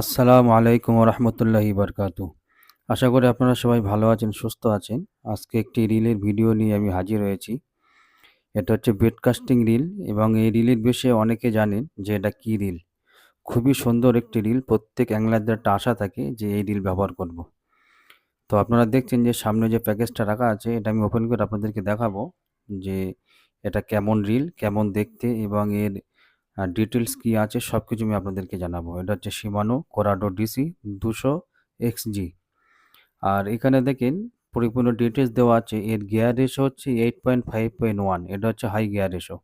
আসসালামু আলাইকুম রহমতুল্লাহি বারকাতু আশা করি আপনারা সবাই ভালো আছেন, সুস্থ আছেন। আজকে একটি রিলের ভিডিও নিয়ে আমি হাজির হয়েছি। এটা হচ্ছে বেডকাস্টিং রিল এবং এই রিলের বিষয়ে অনেকে জানেন যে এটা কী রিল। খুবই সুন্দর একটি রিল, প্রত্যেক অ্যাংলারদের একটা আশা থাকে যে এই রিল ব্যবহার করব। তো আপনারা দেখছেন যে সামনে যে প্যাকেজটা রাখা আছে, এটা আমি ওপেন করে আপনাদেরকে দেখাবো যে এটা কেমন রিল, কেমন দেখতে এবং এর ডিটেলস কি আছে সব কিছু আমি আপনাদেরকে জানাব। এটা হচ্ছে সীমানো কোরাডো ডিসি দুশো এক্স জি আর এখানে দেখেন পরিপূর্ণ ডিটেলস দেওয়া আছে। এর গিয়ার রেশো হচ্ছে eight point five point one এটা হচ্ছে হাই গিয়ার রেশো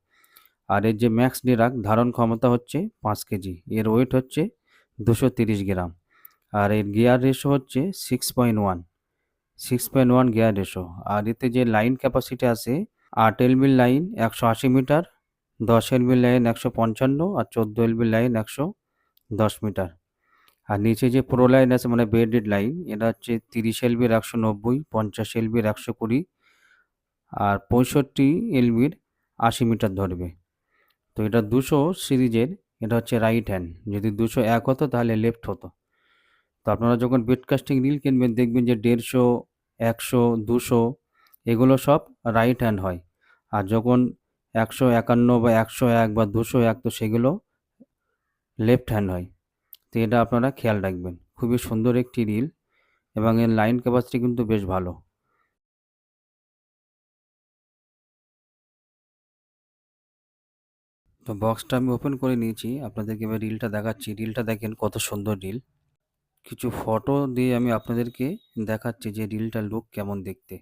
আর এর যে ম্যাক্স ডিরাক ধারণ ক্ষমতা হচ্ছে পাঁচ কেজি। এর ওয়েট হচ্ছে দুশো তিরিশ গ্রাম। আর এর গিয়ার রেশো হচ্ছে six point one six point one gear ratio আর এতে যে লাইন ক্যাপাসিটি আছে, আট এলবির লাইন একশো আশি মিটার দশ এলবির লাইন একশো পঞ্চান্ন আর চোদ্দ এলবির লাইন একশো দশ মিটার। আর নিচে যে প্রো লাইন আছে মানে বেডেড লাইন, এটা হচ্ছে তিরিশ এলবির একশো নব্বই, পঞ্চাশ এলবির একশো কুড়ি আর পঁয়ষট্টি এলবির আশি মিটার ধরবে। তো এটা দুশো সিরিজের, এটা হচ্ছে রাইট হ্যান্ড যদি দুশো এক হতো, তাহলে লেফট হতো। তো আপনারা যখন বেডকাস্টিং রিল কিনবেন, দেখবেন যে দেড়শো, একশো, দুশো, এগুলো সব রাইট হ্যান্ড হয়। আর যখন একশো একান্ন বা একশো এক বা দুশো এক, তো সেগুলো লেফট হ্যান্ড হয়। তো এটা আপনারা খেয়াল রাখবেন। খুবই সুন্দর একটি রিল এবং এর লাইন ক্যাপাসিটি কিন্তু বেশ ভালো। তো বক্সটা আমি ওপেন করে নিয়েছি। আপনাদেরকে এবার রিলটা দেখাচ্ছি। রিলটা দেখেন কত সুন্দর রিল কিছু ফটো দিয়ে আমি আপনাদেরকে দেখাচ্ছি যে রিলটা লুক কেমন দেখতে।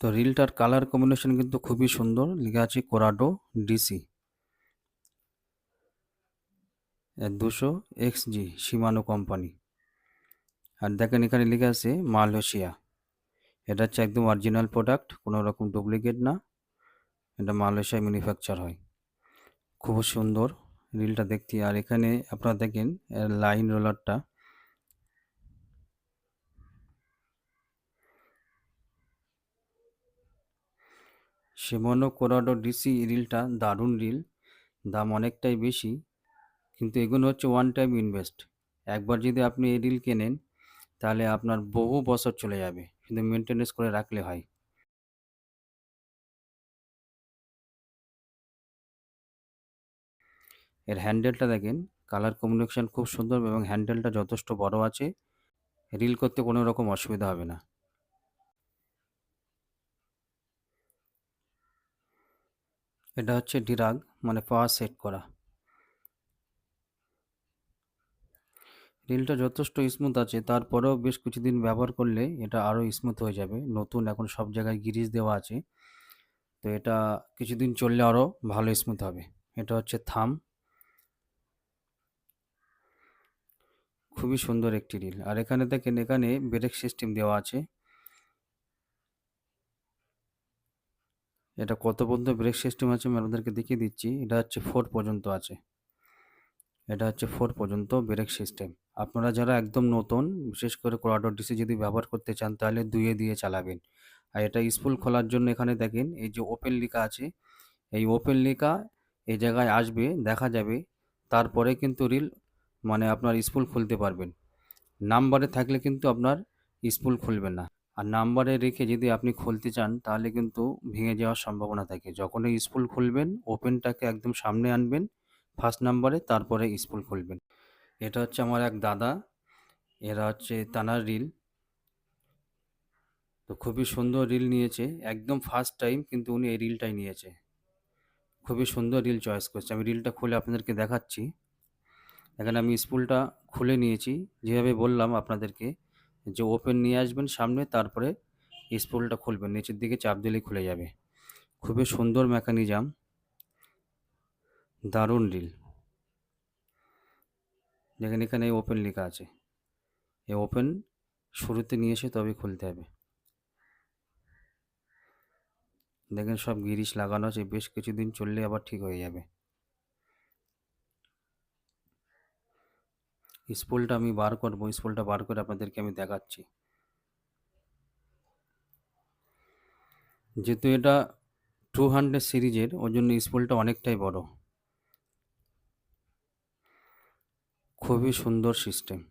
তো রিলটার কালার কম্বিনেশন কিন্তু খুবই সুন্দর। লেখা আছে কোরাডো ডিসি। দুশো এক্স জি সীমানো কোম্পানি। আর দেখেন এখানে লেখা আছে মালয়েশিয়া। এটা হচ্ছে একদম অরিজিনাল প্রোডাক্ট, কোনো রকম ডুপ্লিকেট না। এটা মালয়েশিয়ায় ম্যানুফ্যাকচার হয়। খুব সুন্দর রিলটা দেখতে। আর এখানে আপনারা দেখেন লাইন রোলারটা। শিমনো কোরাডো ডিসি রিলটা দারুণ রিল, দাম অনেকটাই বেশি, কিন্তু এগুলো হচ্ছে ওয়ান টাইম ইনভেস্ট একবার যদি আপনি এই রিল কেনেন, তাহলে আপনার বহু বছর চলে যাবে, কিন্তু মেনটেনেন্স করে রাখলে হয়। এর হ্যান্ডেলটা দেখেন কালার কম্বিনেশন খুব সুন্দর এবং হ্যান্ডেলটা যথেষ্ট বড় আছে, রিল করতে কোনো রকম অসুবিধা হবে না। এটা হচ্ছে ডিরাগ মানে পাওয়ার সেট করা। রিলটা যথেষ্ট স্মুথ আছে, তারপরেও বেশ কিছুদিন ব্যবহার করলে এটা আরও স্মুথ হয়ে যাবে। নতুন এখন সব জায়গায় গিরিজ দেওয়া আছে, তো এটা কিছুদিন চললে আরও ভালো স্মুথ হবে। এটা হচ্ছে থাম। খুবই সুন্দর একটি রিল। আর এখানে দেখেন, এখানে ব্রেক সিস্টেম দেওয়া আছে। এটা কত পর্যন্ত ব্রেক সিস্টেম আছে, আমি আপনাদেরকে দেখিয়ে দিচ্ছি। এটা হচ্ছে ফোর পর্যন্ত আছে। এটা হচ্ছে ফোর পর্যন্ত ব্রেক সিস্টেম আপনারা যারা একদম নতুন, বিশেষ করে কোরাডো ডিসি যদি ব্যবহার করতে চান, তাহলে দুয়ে দিয়ে চালাবেন। আর এটা স্পুল খোলার জন্য এখানে দেখেন, এই যে ওপেন লেখা আছে, এই ওপেন লেখা এই জায়গায় আসবে, দেখা যাবে, তারপরে কিন্তু রিল মানে আপনার স্পুল খুলতে পারবেন। নাম্বারে থাকলে কিন্তু আপনার স্পুল খুলবে না। আর নাম্বারে রেখে যদি আপনি খুলতে চান, তাহলে কিন্তু ভেঙে যাওয়ার সম্ভাবনা থাকে। যখনই স্পুল খুলবেন, ওপেনটাকে একদম সামনে আনবেন, ফার্স্ট নাম্বারে, তারপরে স্পুল খুলবেন। এটা হচ্ছে আমার এক দাদা, এরা হচ্ছে তানার রিল। তো খুবই সুন্দর রিল নিয়েছে, একদম ফার্স্ট টাইম কিন্তু উনি এই রিলটাই নিয়েছে। খুবই সুন্দর রিল চয়েস করছে। আমি রিলটা খুলে আপনাদেরকে দেখাচ্ছি। এখানে আমি স্পুলটা খুলে নিয়েছি। যেভাবে বললাম আপনাদেরকে যে ওপেন নিয়ে আসবেন সামনে, তারপরে স্পুলটা খুলবেন। নিচের দিকে চাপ দিলেই খুলে যাবে। খুবই সুন্দর মেকানিজম দারুণ রিল দেখেন এখানে ওপেন লেখা আছে। এই ওপেন শুরুতে নিয়ে এসে তবে খুলতে হবে। দেখেন সব গিরিশ লাগানো আছে। বেশ কিছুদিন চললে আবার ঠিক হয়ে যাবে। স্পুলটা আমি বার করব স্পুলটা বার করে আপনাদেরকে আমি দেখাচ্ছি। যেহেতু এটা টু হান্ড্রেড সিরিজের ওই জন্য স্পুলটা অনেকটাই বড়। খুবই সুন্দর সিস্টেম।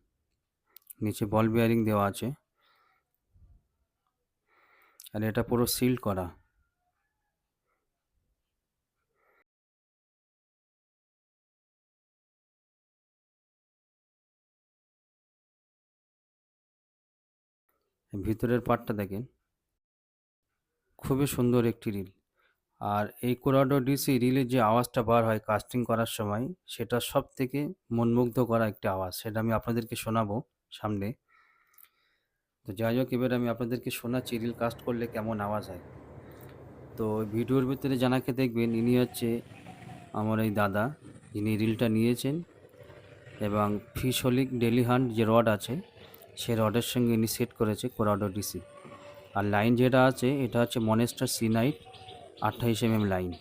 নিচে বল বিয়ারিং দেওয়া আছে। আর এটা পুরো সিল করা। ভিতরের পার্টটা দেখেন। খুবই সুন্দর একটি রিল আর এই কোরাডো ডিসি রিলের যে আওয়াজটা বার হয় কাস্টিং করার সময়, সেটা সব থেকে মনমুগ্ধ করা একটি আওয়াজ। সেটা আমি আপনাদেরকে শোনাবো সামনে। তো যাই হোক, এবার আমি আপনাদেরকে শোনাচ্ছি রিল কাস্ট করলে কেমন আওয়াজ হয়। তো ভিডিওর ভিতরে জানাকে দেখবেন, ইনি হচ্ছে আমার এই দাদা। যিনি রিলটা নিয়েছেন এবং ফিশলিক ডেলি হান্ট যে রড আছে সে রডের সঙ্গে ইনি সেট করেছে কোরাডো ডিসি। আর লাইন যেটা আছে, এটা হচ্ছে মনেস্টার সি নাইট আঠাইশ এম লাইন।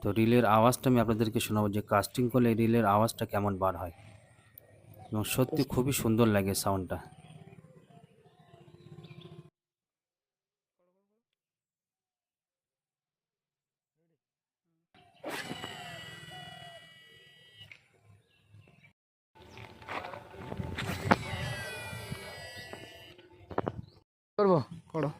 তো রিলের আওয়াজটা আমি আপনাদেরকে শোনাবো যে কাস্টিং করলে রিলের আওয়াজটা কেমন বার হয়। এবং সত্যি খুবই সুন্দর লাগে সাউন্ডটা করব? করো।